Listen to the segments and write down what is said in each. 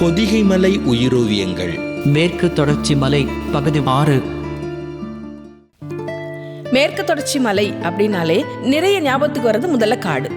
பொதிகை மலை உயிரோவியங்கள். மேற்கு தொடர்ச்சி மலை பகுதி ஆறு. மேற்கு தொடர்ச்சி மலை அப்படின்னாலே நிறைய ஞாபகத்துக்கு வர்றது முதல்ல காடு.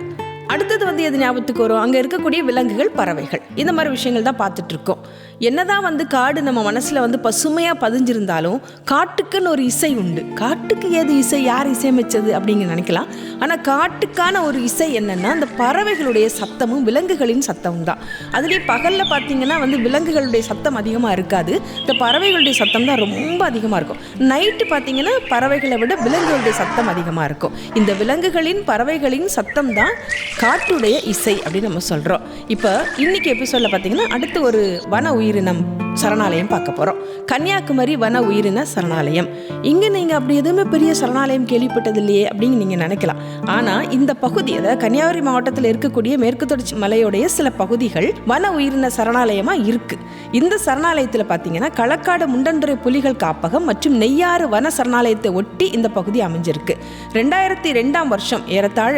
அடுத்தது வந்து எது ஞாபகத்துக்கு வரும்? அங்கே இருக்கக்கூடிய விலங்குகள் பறவைகள். இந்த மாதிரி விஷயங்கள் தான் பார்த்துட்டு இருக்கோம். என்னதான் வந்து காடு நம்ம மனசில் வந்து பசுமையாக பதிஞ்சிருந்தாலும் காட்டுக்குன்னு ஒரு இசை உண்டு. காட்டுக்கு ஏது இசை யார் இசையமைச்சது அப்படிங்க நினைக்கலாம். ஆனால் காட்டுக்கான ஒரு இசை என்னென்னா அந்த பறவைகளுடைய சத்தமும் விலங்குகளின் சத்தமும் தான். அதுலேயே பகலில் பார்த்தீங்கன்னா வந்து விலங்குகளுடைய சத்தம் அதிகமாக இருக்காது. இந்த பறவைகளுடைய சத்தம் தான் ரொம்ப அதிகமாக இருக்கும். நைட்டு பார்த்தீங்கன்னா பறவைகளை விட விலங்குகளுடைய சத்தம் அதிகமாக இருக்கும். இந்த விலங்குகளின் பறவைகளின் சத்தம் தான் காட்டுடைய இசை அப்படின்னு நம்ம சொல்கிறோம் இப்போ இன்றைக்கி எபிசோடில் பார்த்தீங்கன்னா அடுத்து ஒரு வன உயிரினம் சரணாலயம் பார்க்க போகிறோம் கன்னியாகுமரி வன உயிரின சரணாலயம். இங்கே நீங்கள் அப்படி எதுவுமே பெரிய சரணாலயம் கேள்விப்பட்டது இல்லையே அப்படின்னு நீங்கள் நினைக்கலாம். ஆனால் இந்த பகுதி அதாவது கன்னியாகுமரி மாவட்டத்தில் இருக்கக்கூடிய மேற்கு தொடர்ச்சி மலையுடைய சில பகுதிகள் வன உயிரின சரணாலயமாக இருக்குது இந்த சரணாலயத்தில் பார்த்தீங்கன்னா களக்காடு முண்டன்துறை புலிகள் காப்பகம் மற்றும் நெய்யாறு வன சரணாலயத்தை ஒட்டி இந்த பகுதி அமைஞ்சிருக்கு. ரெண்டாயிரத்தி ரெண்டாம் வருஷம் ஏறத்தாழ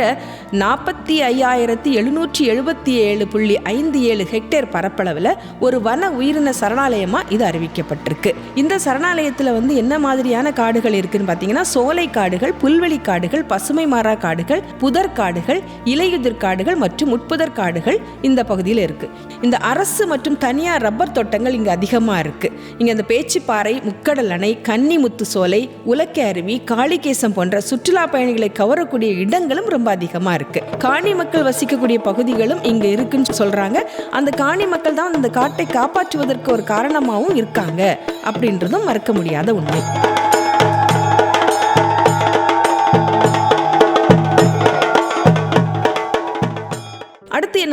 நாற்பத்தி ஐயாயிரத்தி எழுநூற்றி எழுபத்தி ஏழு புள்ளி ஐந்து ஏழு ஹெக்டேர் பரப்பளவில் ஒரு வன உயிரின சரணாலயமாக இது அறிவிக்கப்பட்டிருக்கு. இந்த சரணாலயத்தில் வந்து என்ன மாதிரியான காடுகள் இருக்குன்னு பார்த்தீங்கன்னா சோலை காடுகள் புல்வெளி காடுகள் பசுமை மாறா காடுகள் புதர் காடுகள் இலையுதிர் காடுகள் மற்றும் உட்புதர் காடுகள் இந்த பகுதியில் இருக்கு. இந்த அரசு மற்றும் தனியார் ரப்பர் தோட்டங்கள் இங்கே அதிகமாக இருக்கு. இங்கே இந்த பேச்சுப்பாறை முக்கடல் அணை கன்னிமுத்து சோலை உலக்கை அருவி காளிகேசம் போன்ற சுற்றுலா பயணிகளை கவரக்கூடிய இடங்களும் ரொம்ப அதிகமாக இருக்கு. காணி மக்கள் வசிக்கக்கூடிய பகுதிகளும் இங்கே இருக்குன்னு சொல்றாங்க. அந்த காணி மக்கள் தான் அந்த காட்டை காப்பாற்றுவதற்கு ஒரு காரணமாகவும் இருக்காங்க அப்படின்றதும் மறக்க முடியாத உண்மை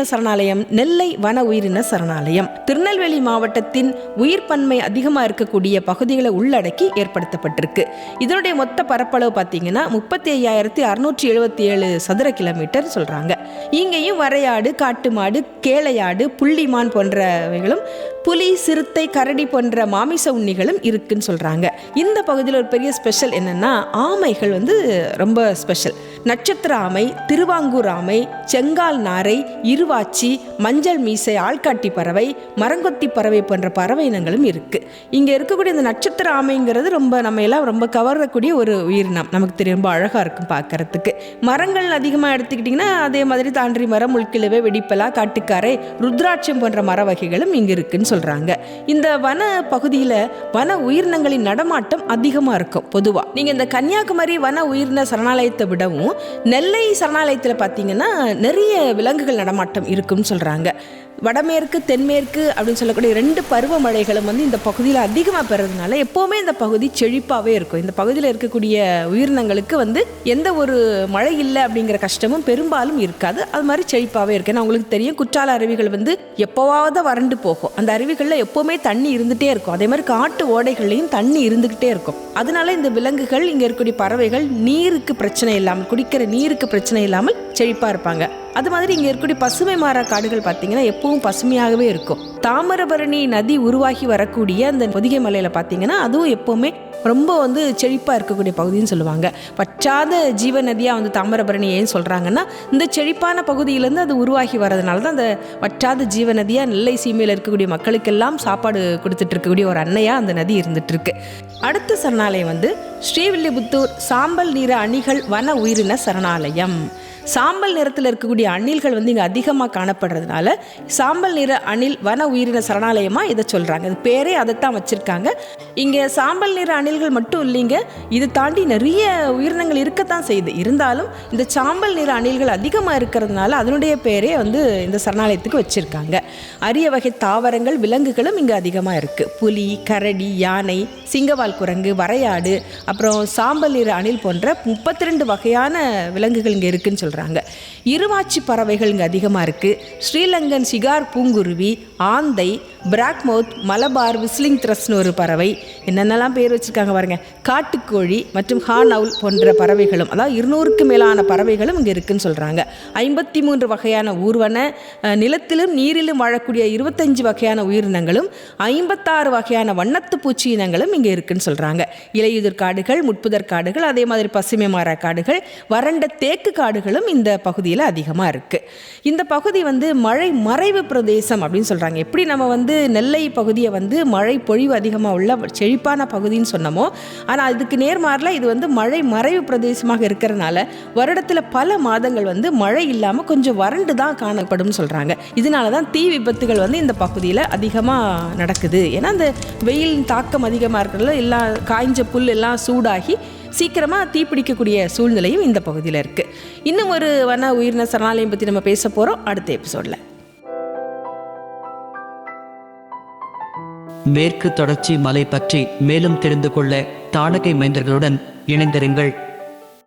உயிரின சரணாலயம் நெல்லை வன உயிரின சரணாலயம். திருநெல்வேலி மாவட்டத்தின் உயிர் பன்மை அதிகமாக இருக்கக்கூடிய பகுதிகளை உள்ளடக்கி ஏற்படுத்தப்பட்டிருக்கு. இதனுடைய மொத்த பரப்பளவு பார்த்தீங்கன்னா முப்பத்தி ஐயாயிரத்தி அறுநூற்றி எழுபத்தி ஏழு சதுர கிலோமீட்டர் சொல்கிறாங்க இங்கேயும் வரையாடு காட்டு மாடு கேளையாடு புள்ளிமான் போன்றவைகளும் புலி சிறுத்தை கரடி போன்ற மாமிச உண்ணிகளும் இருக்குன்னு சொல்கிறாங்க இந்த பகுதியில் ஒரு பெரிய ஸ்பெஷல் என்னென்னா ஆமைகள் வந்து ரொம்ப ஸ்பெஷல் நட்சத்திர ஆமை திருவாங்கூர் ஆமை செங்கால் நாரை இருவாச்சி மஞ்சள் மீசை ஆள்காட்டி பறவை மரங்கொத்தி பறவை போன்ற பறவை இனங்களும் இருக்குது இங்கே இருக்கக்கூடிய இந்த நட்சத்திர ஆமைங்கிறது ரொம்ப நம்ம எல்லாம் ரொம்ப கவரக்கூடிய ஒரு உயிரினம் நமக்கு தெரியும் ரொம்ப அழகாக இருக்கும் பார்க்கறதுக்கு மரங்கள் அதிகமாக எடுத்துக்கிட்டிங்கன்னா அதே மாதிரி தாண்டி மரம் முள்கிழவை வெடிப்பலா காட்டுக்காரை ருத்ராட்சம் போன்ற மர வகைகளும் இங்கே இருக்குன்னு சொல்கிறாங்க இந்த வன பகுதியில் வன உயிரினங்களின் நடமாட்டம் அதிகமாக இருக்கும் பொதுவாக நீங்கள் இந்த கன்னியாகுமரி வன உயிரின சரணாலயத்தை விடவும் நெல்லை சரணாலயத்தில் பார்த்தீங்கன்னா நிறைய விலங்குகள் நடமாட்டம் இருக்குன்னு சொல்கிறாங்க வடமேற்கு தென்மேற்கு அப்படின்னு சொல்லக்கூடிய ரெண்டு பருவமழைகளும் வந்து இந்த பகுதியில் அதிகமாக பெறதுனால எப்போவுமே இந்த பகுதி செழிப்பாகவே இருக்கும். இந்த பகுதியில் இருக்கக்கூடிய உயிரினங்களுக்கு வந்து எந்த ஒரு மழை இல்லை அப்படிங்கிற கஷ்டமும் பெரும்பாலும் இருக்காது. அது மாதிரி செழிப்பாகவே இருக்கு. ஏன்னா உங்களுக்கு தெரியும் குற்றால அருவிகள் வந்து எப்போவாவது வறண்டு போகும். அந்த அருவிகளில் எப்போவுமே தண்ணி இருந்துகிட்டே இருக்கும். அதே மாதிரி காட்டு ஓடைகள்லையும் தண்ணி இருந்துக்கிட்டே இருக்கும். அதனால இந்த விலங்குகள் இங்கே இருக்கக்கூடிய பறவைகள் நீருக்கு பிரச்சனை இல்லாமல் கூட குடிக்கிற நீருக்கு பிரச்சனை இல்லாமல் செழிப்பாக இருப்பாங்க. அது மாதிரி இங்கே இருக்கக்கூடிய பசுமை மாறா காடுகள் பார்த்தீங்கன்னா எப்பவும் பசுமையாகவே இருக்கும். தாமிரபரணி நதி உருவாகி வரக்கூடிய அந்த பொதிகை மலையில் பார்த்தீங்கன்னா அதுவும் எப்போவுமே ரொம்ப வந்து செழிப்பாக இருக்கக்கூடிய பகுதின்னு சொல்லுவாங்க. பற்றாத ஜீவ நதியாக வந்து தாமிரபரணி ஏன் சொல்கிறாங்கன்னா இந்த செழிப்பான பகுதியிலேருந்து அது உருவாகி வரதுனால தான் அந்த வற்றாத ஜீவ நதியாக நெல்லை சீமையில் இருக்கக்கூடிய மக்களுக்கெல்லாம் சாப்பாடு கொடுத்துட்டு இருக்கக்கூடிய ஒரு அன்னையாக அந்த நதி இருந்துகிட்ருக்கு அடுத்த சரணாலயம் வந்து ஸ்ரீவில்லிபுத்தூர் சாம்பல் நிற அணிகள் வன உயிரின சரணாலயம். சாம்பல் நிறத்தில் இருக்கக்கூடிய அணில்கள் வந்து இங்கே அதிகமாக காணப்படுறதுனால சாம்பல் நிற அணில் வன உயிரின சரணாலயமாக இதை சொல்கிறாங்க இது பேரே அதைத்தான் வச்சுருக்காங்க. இங்கே சாம்பல் நிற அணில்கள் மட்டும் இல்லைங்க இது தாண்டி நிறைய உயிரினங்கள் இருக்கத்தான் செய்யுது. இருந்தாலும் இந்த சாம்பல் நிற அணில்கள் அதிகமாக இருக்கிறதுனால அதனுடைய பேரே வந்து இந்த சரணாலயத்துக்கு வச்சுருக்காங்க. அரிய வகை தாவரங்கள் விலங்குகளும் இங்கே அதிகமாக இருக்குது புலி கரடி யானை சிங்கவால் குரங்கு வரையாடு அப்புறம் சாம்பல் நிற அணில் போன்ற முப்பத்தி ரெண்டு வகையான விலங்குகள் இங்கே இருக்குன்னு சொல்கிறாங்க இருவாச்சி பறவைகள் இங்கே அதிகமாக இருக்குது ஸ்ரீலங்கன் சிகார் பூங்குருவி ஆந்தை பிராக்மவுத் மலபார் விஸ்லிங் த்ரஸ்னு ஒரு பறவை. என்னென்னலாம் பேர் வச்சுருக்காங்க பாருங்க. காட்டுக்கோழி மற்றும் ஹானவுல் போன்ற பறவைகளும் அதாவது இருநூறுக்கு மேலான பறவைகளும் இங்கே இருக்குதுன்னு சொல்கிறாங்க ஐம்பத்தி மூன்று வகையான ஊர்வன நிலத்திலும் நீரிலும் வாழக்கூடிய இருபத்தஞ்சு வகையான உயிரினங்களும் ஐம்பத்தாறு வகையான வண்ணத்து பூச்சி இனங்களும் இங்கே இருக்குதுன்னு சொல்கிறாங்க இலையுதிர் காடுகள் முட்புதர் காடுகள் அதே மாதிரி பசுமை மாறா காடுகள் வறண்ட தேக்கு காடுகளும் இந்த பகுதியில் அதிகமாக இருக்குது இந்த பகுதி வந்து மழை மறைவு பிரதேசம் அப்படின்னு சொல்கிறாங்க எப்படி நம்ம வந்து வந்து நெல்லை பகுதியை வந்து மழை பொழிவு அதிகமாக உள்ள செழிப்பான பகுதின்னு சொன்னோமோ ஆனால் அதுக்கு நேர்மாறில் இது வந்து மழை மறைவு பிரதேசமாக இருக்கிறனால வருடத்தில் பல மாதங்கள் வந்து மழை இல்லாமல் கொஞ்சம் வறண்டு தான் காணப்படும்னு சொல்கிறாங்க இதனால தான் தீ விபத்துகள் வந்து இந்த பகுதியில் அதிகமாக நடக்குது. ஏன்னா அந்த வெயில் தாக்கம் அதிகமாக இருக்கிறதுல எல்லாம் காய்ஞ்ச புல் எல்லாம் சூடாகி சீக்கிரமாக தீப்பிடிக்கக்கூடிய சூழ்நிலையும் இந்த பகுதியில் இருக்குது இன்னும் ஒரு வன உயிரின சரணாலயம் பற்றி நம்ம பேச போகிறோம் அடுத்த எபிசோடில். மேற்கு தொடர்ச்சி மலை பற்றி மேலும் தெரிந்து கொள்ள தாடகை மைந்தர்களுடன் இணைந்திருங்கள்.